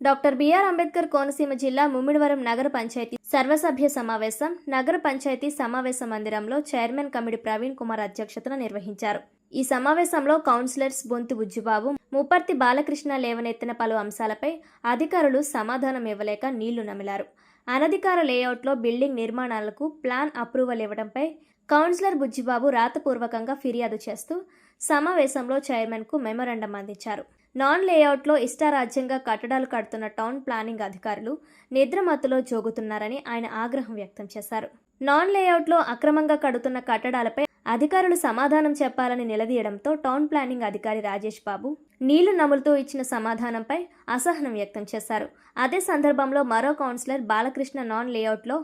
Doctor BR Ambedkar Konaseema జిల్లా ముమ్మిడివరం నగర పంచాయతీ సర్వసభ్య సమావేశం నగర పంచాయతీ సమావేశ మందిరంలో చైర్మన్ కమిడి ప్రవీణ్ కుమార్ అధ్యక్షతన నిర్వహించారు. ఈ సమావేశంలో కౌన్సిలర్స్ బొంతు బుజ్జుబాబు ముప్పర్తి బాలకృష్ణ లేవనెత్తిన పలు అంశాలపై అధికారులు సమాధానం ఇవ్వలేక నీళ్ళు నమిలారు. అనధికార లేఅవుట్లో బిల్డింగ్ నిర్మాణాలకు ప్లాన్ అప్రూవల్ ఇవ్వడంపై కౌన్సిలర్ బుజ్జిబాబు రాతపూర్వకంగా ఫిర్యాదు చేస్తూ సమావేశంలో చైర్మన్కు మెమొరండం అందించారు. నాన్ లేఅవుట్లో ఇష్టారాజ్యంగా కట్టడాలు కడుతున్న టౌన్ ప్లానింగ్ అధికారులు నిద్రమత్తులో జోగుతున్నారని ఆయన ఆగ్రహం వ్యక్తం చేశారు. నాన్ లేఅవుట్లో అక్రమంగా కడుతున్న కట్టడాలపై అధికారులు సమాధానం చెప్పాలని నిలదీయడంతో టౌన్ ప్లానింగ్ అధికారి రాజేష్ బాబు నీళ్ళు నములుతూ ఇచ్చిన సమాధానంపై అసహనం వ్యక్తం చేశారు. అదే సందర్భంలో మరో కౌన్సిలర్ బాలకృష్ణ నాన్ లేఅవుట్లో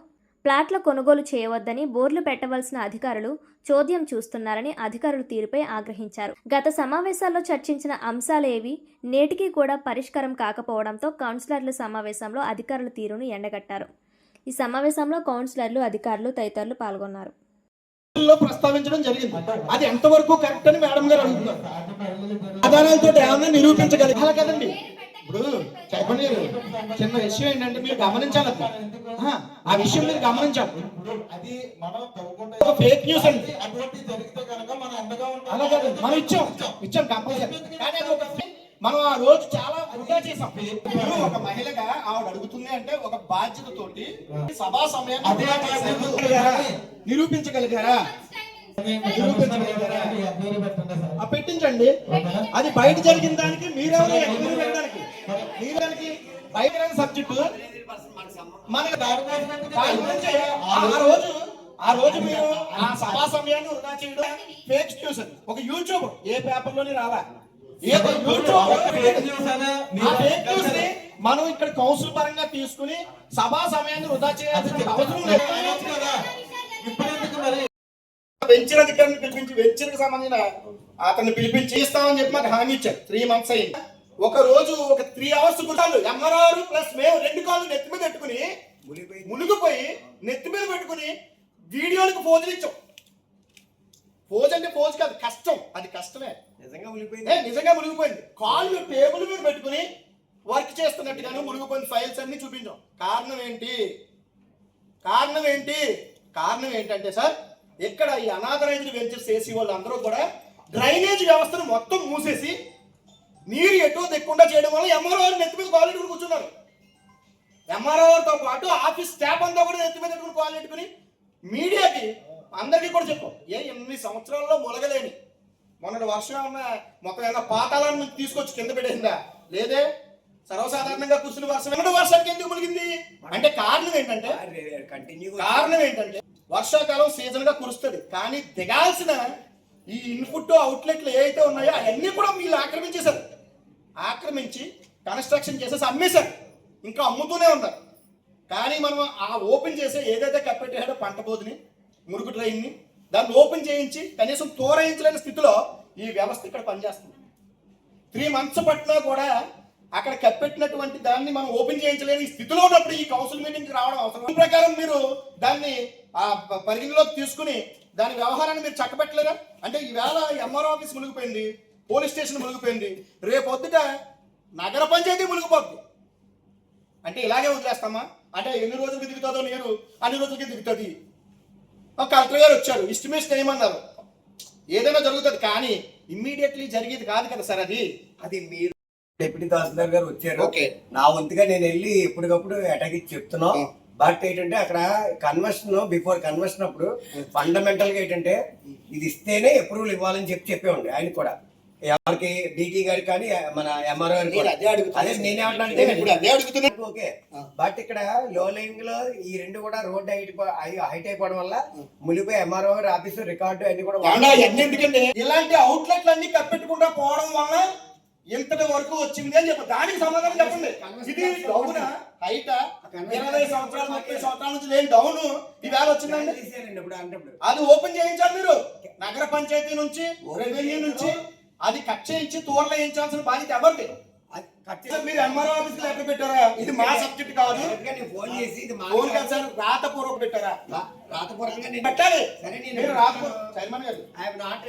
ప్లాట్ల కొనుగోలు చేయవద్దని బోర్లు పెట్టవలసిన అధికారులు చోద్యం చూస్తున్నారని అధికారుల తీరుపై ఆగ్రహించారు. గత సమావేశాల్లో చర్చించిన అంశాలేవి నేటికి కూడా పరిష్కారం కాకపోవడంతో కౌన్సిలర్ల సమావేశంలో అధికారుల తీరును ఎండగట్టారు. ఈ సమావేశంలో కౌన్సిలర్లు అధికారులు తదితరులు పాల్గొన్నారు. ప్రస్తావించడం జరిగింది. అది ఎంతవరకు కరెక్ట్ అని మేడం గారు అడుగుతున్నారు. ఆధారాలతో ఏమైనా నిరూపించగలిగి కదండి ఇప్పుడు చెప్పండి. చిన్న విషయం ఏంటంటే మీరు గమనించాలి ఆ విషయం మీరు గమనించాలి. అది మనం తవ్వకుండా ఫేక్ న్యూస్ అండి. అటువంటి జరిగితే కనుక మనం అండగా ఉంటాం. అలా కదండి మనం ఇచ్చాం. ఇచ్చాం కంపల్సరీ కానీ అది ఒక fake. మనం ఆ రోజు చాలా వృధా చేసాం ఇప్పుడు ఒక మహిళగా ఆవిడ అడుగుతుంది అంటే ఒక బాధ్యతతోటి సభా సమయాన్ని అదే వృధా చేశారు. నిరూపించగలిగారా? పెట్టండి పెట్టించండి. అది బయట జరిగిన దానికి మీరెవరు మీరు బయట జరిగిన సబ్జెక్టు మనకి దాని దాని గురించి ఆ రోజు ఆ రోజు మీరు ఆ సభా సమయాన్ని వృధా చేయడం ఫేక్ న్యూస్. ఒక యూట్యూబ్ ఏ పేపర్లోని రాలా ఏ యూట్యూబ్ మనం ఇక్కడ కౌన్సిల్ పరంగా తీసుకుని సభా సమయాన్ని వృధా చేయాల్సిన అవసరం లేదు. వెంచర్ అధికారిని పిలిపించి వెంచర్కి సంబంధించిన అతన్ని పిలిపించి ఇస్తామని చెప్పి మాకు హామీ ఇచ్చారు. త్రీ మంత్స్ అయింది. ఒక రోజు ఒక త్రీ అవర్స్ కుటాలు ఎంఆర్ఆర్ ప్లస్ మేము రెండు కాళ్ళు నెత్తి మీద పెట్టుకుని మునిగిపోయి నెత్తి మీద పెట్టుకుని వీడియోలకు పోజులు ఇచ్చాం. పోజ్ అంటే పోజ్ కాదు కష్టం. అది కష్టమే. నిజంగా మునిగిపోయింది. నిజంగా మునిగిపోయింది. కాళ్ళు టేబుల్ మీద పెట్టుకుని వర్క్ చేస్తున్నట్టుగాను మునిగిపోయిన ఫైల్స్ అన్ని చూపించాం. కారణం ఏంటి? కారణం ఏంటి? కారణం ఏంటంటే సార్ ఇక్కడ ఈ అనాథరైజ్డ్ వెంచర్స్ చేసి వాళ్ళందరూ కూడా డ్రైనేజ్ వ్యవస్థను మొత్తం మూసేసి నీరు ఎటో దిక్కుండా చేయడం వల్ల ఎంఆర్ఓ నెత్తి మీద కాలు కూర్చున్నారు. ఎంఆర్ఓతో పాటు ఆఫీస్ స్టాఫ్ అంతా కూడా నెత్తి మీద పెట్టుకుని కాలు పెట్టుకుని మీడియాకి అందరికీ కూడా చెప్పాం. ఏ ఎనిమిది సంవత్సరాల్లో మొలగలేని. మొన్నటి వర్షం ఏమన్నా మొత్తం ఏమన్నా పాతాలను తీసుకొచ్చి కింద పెట్టేసిందా? లేదే. సర్వసాధారణంగా కురిసిన వర్షం. ఎన్నడూ వర్షానికి ఎందుకు మునిగింది అంటే కారణం ఏంటంటే కంటిన్యూ కారణం ఏంటంటే వర్షాకాలం సీజన్గా కురుస్తుంది. కానీ దిగాల్సిన ఈ ఇన్పుట్ అవుట్లెట్లు ఏవైతే ఉన్నాయో అవన్నీ కూడా వీళ్ళు ఆక్రమించేశారు. ఆక్రమించి కన్స్ట్రక్షన్ చేసేసి అమ్మేశారు. ఇంకా అమ్ముతూనే ఉన్నారు. కానీ మనం ఆ ఓపెన్ చేసే ఏదైతే కప్పెట్టాడో పంట బోధిని మురుగు ట్రైన్ని దాన్ని ఓపెన్ చేయించి కనీసం తోరయించలేని స్థితిలో ఈ వ్యవస్థ ఇక్కడ పనిచేస్తుంది. త్రీ మంత్స్ పట్టినా కూడా అక్కడ కప్పెట్టినటువంటి దాన్ని మనం ఓపెన్ చేయించలేని స్థితిలో ఉన్నప్పుడు ఈ కౌన్సిల్ మీటింగ్కి రావడం అవసరం. ప్రకారం మీరు దాన్ని ఆ పరిగణలోకి తీసుకుని దాని వ్యవహారాన్ని మీరు చక్కబెట్టలేదా? అంటే ఈవేళ ఎంఆర్ ఆఫీస్ మునిగిపోయింది. పోలీస్ స్టేషన్ మునిగిపోయింది. రేపు పొద్దుట నగర పంచాయతీ మునిగిపోద్ది. అంటే ఇలాగే వదిలేస్తామా? అంటే ఎన్ని రోజులకి దిగుతుందో నీరు అన్ని రోజులకి దిగుతుంది. ఒక కలెక్టర్ గారు వచ్చారు. ఎస్టిమేషన్ ఏమన్నారు? ఏదైనా జరుగుతుంది కానీ ఇమ్మీడియట్లీ జరిగేది కాదు కదా సార్ అది. అది మీరు డిప్యూటీ తహసీల్దార్ గారు వచ్చారు. ఓకే. నా వంతుగా నేను వెళ్ళి ఎప్పటికప్పుడు అటాక్ ఇచ్చి చెప్తున్నాం. బట్ ఏంటంటే అక్కడ కన్వర్షన్ బిఫోర్ కన్వర్షన్ అప్పుడు ఫండమెంటల్గా ఏంటంటే ఇది ఇస్తేనే అప్రూవల్ ఇవ్వాలని చెప్పి చెప్పేవాడి ఆయన కూడా. ఎవరికి డీటీ గారికి కానీ మన ఎంఆర్ఓ గారికి అదే ఇప్పుడు. ఓకే. బట్ ఇక్కడ లో లైన్లో ఈ రెండు కూడా రోడ్ హైట్ హైట్ అయిపోవడం వల్ల ములిపోయి ఎంఆర్ఓ గారి ఆఫీసు రికార్డు అన్ని కూడా ఎందుకంటే ఇలాంటి అవుట్లెట్లు అన్ని కప్పెట్టుకుంటా పోవడం వల్ల ఇంతటి వరకు వచ్చింది అని చెప్పి. దానికి సమాధానం చెప్పండి. ఇది డౌన్? హైట్? ఇరవై సంవత్సరాలు ముప్పై సంవత్సరాల నుంచి లేని డౌన్? ఈవేళ వచ్చిందండి అది ఓపెన్ చేయించాలి మీరు. నగర పంచాయతీ నుంచి రెవెన్యూ నుంచి అది కట్ చేయించి తోరలు వేయించాల్సిన బాధ్యత ఎవరిది మీరు ఎంఆర్ఓ ఆఫీస్ లెటర్ పెట్టారా? ఇది మా సబ్జెక్ట్ కాదు. ఫోన్ చేసి ఇది మా ఫోన్ కాదు సార్ రాతపూర్వక పెట్టారా? రాతపూర్వకంగా నేను పెట్టాలి. సరే నేను మీరు రాతపూర్వక చైర్మన్ గారు. I not